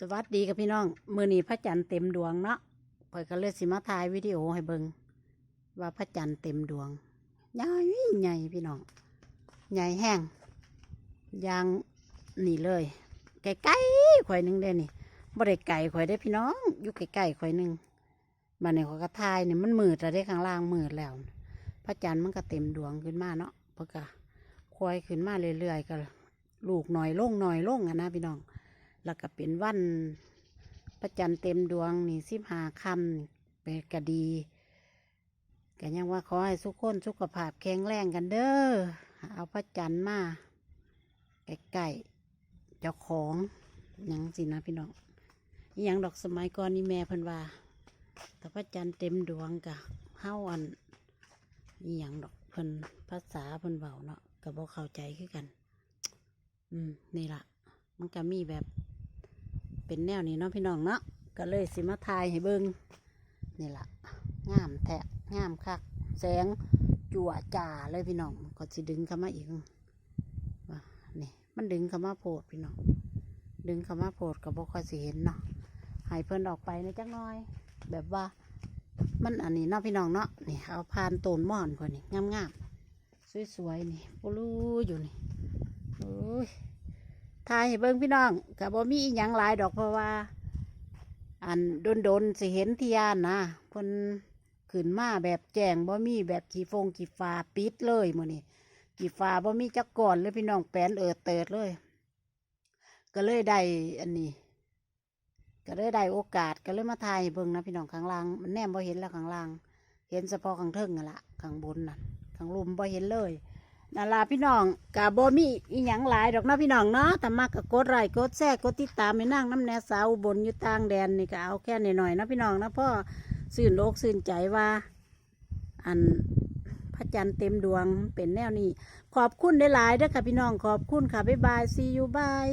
สวัสดีกับพี่น้อง มือนี้พระจันทร์เต็มดวงเนาะเปิดก็เลยสิมาถ่ายวิดีโอให้เบิงว่าพระจันทร์เต็มดวงใหญ่ใหญ่พี่น้อง ใหญ่แห้งยางนี่เลย ไก่ไก่ข่อยนึงเด้นี่บ่ได้ไก่ข่อยได้พี่น้อง อยู่ไก่ไก่ข่อยนึงมาในข่อยก็ถ่ายเนี่ยมันมืดแล้วได้ข้างล่างมืดแล้ว พระจันทร์มันก็เต็มดวงขึ้นมาเนาะเพื่อก็ควยขึ้นมาเรื่อยๆก็ลูกหน่อยลงหน่อยลงอะนะพี่น้อง แล้วก็เป็นวันพระจันทร์เต็มดวงนี่สิบหาคำเป็นกะดีก็ยังว่าขอให้ทุกคนสุขภาพแข็งแรงกันเด้อเอาพระจันทร์มาใกล้ๆเจ้าของยังสินะพี่น้องอยังดอกสมัยก่อนนี่แม่เพิ่นว่าแต่พระจันทร์เต็มดวงกะเฮ้าอันอหยังดอกเพิ่นภาษาเพิ่นเบาเนาะก็บ่เข้าใจคือกัน อืมนี่ล่ะมันก็มีแบบ เป็นแนวนี้เนาะพี่น้องเนาะก็เลยสิมาทายให้เบิงนี่ล่ะงามแทะงามคัก แสงจั่วจ่าเลยพี่น้องก็สิดึงเข้ามาอีกว่านี่มันดึงเข้ามาโพดพี่น้องดึงเข้ามาโพดก็บ่ค่อยสิเห็นเนาะให้เพิ่นออกไปในจักน้อย แบบว่า มันอันนี้เนาะพี่น้องเนาะนี่เอาพานต้นม่อนก่อนนี่งามๆสวยๆนี่ปูรูอยู่นี่โอ้ย ทายให้เบิ่งพี่น้องกับบ่มีอหยังหลายดอกเพราะว่า อันโดนโดนๆสิเห็นที่ยานนะเพิ่นขึ้นมาแบบแจงบ่มีแบบจีฟงจีฟ้าปิดเลยมื้อนี้จีฟ้าบ่มีจักก่อนเลยพี่น้องแปลนเอิดเติดเลย ก็เลยได้อันนี้ ก็เลยได้โอกาสก็เลยมาทายให้เบิ่งนะพี่น้องข้างล่างมันแนมบ่เห็นแล้วข้างล่าง เห็นเฉพาะข้างเทิงนั่นละข้างบนน่ะข้างลุมบ่เห็นเลย นาลาพี่น้องกะบ่มีอีหยังหลายดอกนะพี่น้องเนาะแต่มากก็กดไลค์กดแชร์กดติดตามไม่นั่งน้ำแนสาวบนอยู่ต่างแดนนี่ก็เอาแค่หน่อยๆนะพี่น้องนะพ่อสื่นโลกสื่นใจว่า อันพระจันทร์เต็มดวงเป็นแนวนี้ ขอบคุณได้หลายเด้อค่ะพี่น้องขอบคุณค่ะบ๊ายบายซียูบาย